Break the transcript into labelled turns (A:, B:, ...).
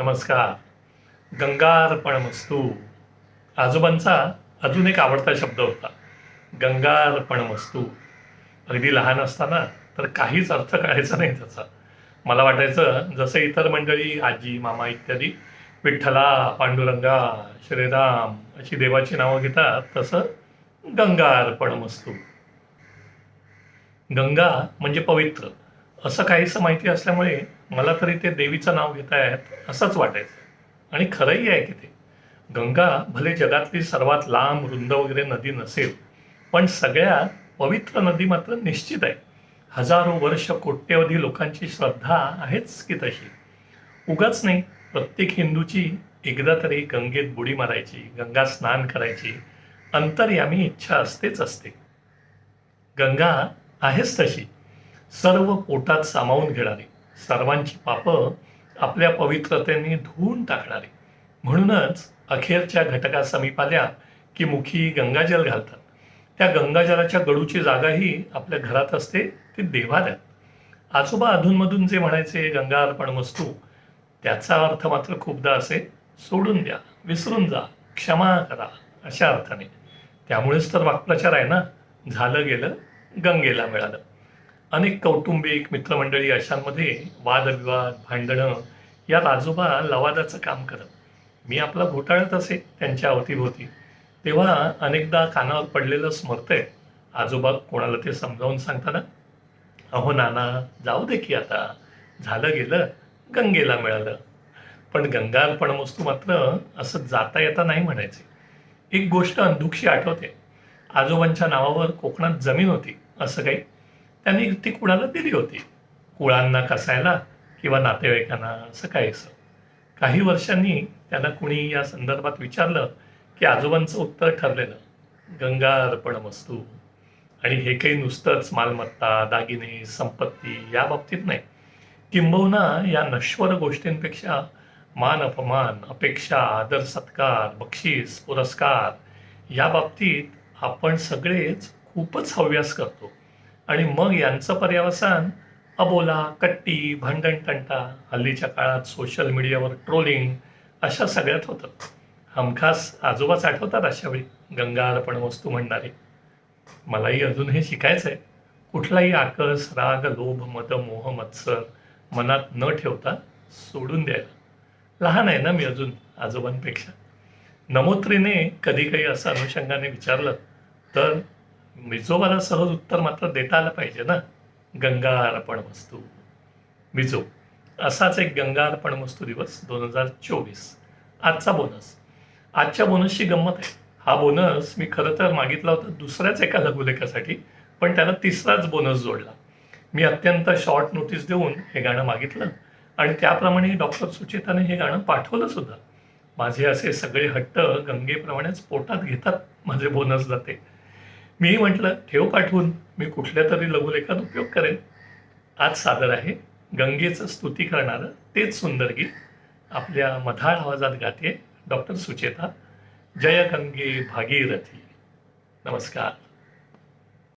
A: नमस्कार. गंगार्पण मस्तू आजोबांचा अजून एक आवडता शब्द होता. गंगार्पणमस्तू अगदी लहान असताना तर काहीच अर्थ कळायचा नाही त्याचा. मला वाटायचं जसं इतर मंडळी आजी मामा इत्यादी विठ्ठला पांडुरंगा श्रीराम अशी देवाची नावं घेतात तसं गंगार्पणमस्तू गंगा म्हणजे पवित्र. असं काहीसं माहिती असल्यामुळे मला तरी ते देवीचं नाव घेत आहेत असंच वाटायचं. आणि खरंही आहे की ते. गंगा भले जगातली सर्वात लांब रुंद वगैरे नदी नसेल पण सगळ्यात पवित्र नदी मात्र निश्चित आहे. हजारो वर्ष कोट्यवधी लोकांची श्रद्धा आहेच की तशी. उगाच नाही प्रत्येक हिंदूची एकदा तरी गंगेत बुडी मारायची गंगा स्नान करायची अंतर्यामी इच्छा असतेच असते. गंगा आहेच तशी. सर्व पोटात सामावून घेणारी. सर्वांची पापं आपल्या पवित्रतेने धुवून टाकणारी. म्हणूनच अखेरच्या घटका समीप आल्या की मुखी गंगाजल घालतात. त्या गंगाजलाच्या गडूची जागाही आपल्या घरात असते ते देव्हाऱ्यात आजोबा अधूनमधून जे म्हणायचे गंगा अर्पण वस्तू त्याचा अर्थ मात्र खूपदा असे सोडून द्या विसरून जा क्षमा करा अशा अर्थाने. त्यामुळेच तर वाक्प्रचार आहे ना? झालं गेलं गंगेला मिळालं. अनेक कौटुंबिक मित्रमंडळी अशांमध्ये वादविवाद भांडणं यात आजोबा लवादाचं काम करत. मी आपला घोटाळत असे त्यांच्या अवतीभोवती. तेव्हा अनेकदा कानावर पडलेलं स्मरतंय आजोबा कोणाला ते समजावून सांगताना अहो नाना जाऊ दे की आता. झालं गेलं गंगेला मिळालं. पण गंगारपण वस्तू मात्र असं जाता येता नाही म्हणायचे. एक गोष्ट अंधुक्षी आठवते. आजोबांच्या नावावर कोकणात जमीन होती असं काही त्यांनी ती कुणाला दिली होती? कुळांना कसायला किंवा नातेवाईकांना असं काहीसं काही वर्षांनी त्यांना कुणी या संदर्भात विचारलं की आजोबांचं उत्तर ठरलेलं गंगा अर्पण वस्तू. आणि हे काही नुसतंच मालमत्ता दागिने संपत्ती या बाबतीत नाही. किंबहुना या नश्वर गोष्टींपेक्षा मान अपमान अपेक्षा आदर सत्कार बक्षीस पुरस्कार या बाबतीत आपण सगळेच खूपच हव्यास करतो. आणि मग यांचं पर्यावसान अबोला कट्टी भांडण तंटा हल्लीच्या काळात सोशल मीडियावर ट्रोलिंग अशा सगळ्यात होतं. हमखास आजोबाच आठवतात अशा वेळी गंगा अर्पण वस्तू म्हणणारे. मलाही अजून हे शिकायचं आहे कुठलाही आकस राग लोभ मद मोह मत्सर मनात न ठेवता सोडून द्यायला. लहान आहे ना मी अजून आजोबांपेक्षा. नमोत्रीने कधी काही असं अनुषंगाने विचारलं तर मिजोबाला सहज उत्तर मात्र देता आलं पाहिजे ना. गंगा अर्पण वस्तू. मिझो असाच एक गंगा अर्पण वस्तू दिवस दोन हजार चोवीस. आजचा बोनस आजच्या बोनसची गंमत आहे. हा बोनस मी खरं तर मागितला होता दुसऱ्याच एका लघुलेखासाठी पण त्याला तिसराच बोनस जोडला. मी अत्यंत शॉर्ट नोटीस देऊन हे गाणं मागितलं आणि त्याप्रमाणे डॉक्टर सुचेताने हे गाणं पाठवलं सुद्धा. माझे असे सगळे हट्ट गंगेप्रमाणेच पोटात घेतात माझे बोनस जाते. मी म्हटलं ठेव पाठवून मी कुठल्या तरी लघुलेखात उपयोग करेन. आज सादर आहे गंगेचं स्तुती करणारं तेच सुंदर गीत. आपल्या मधाळ आवाजात गाते डॉक्टर सुचेता. जय गंगे भागीरथी. नमस्कार.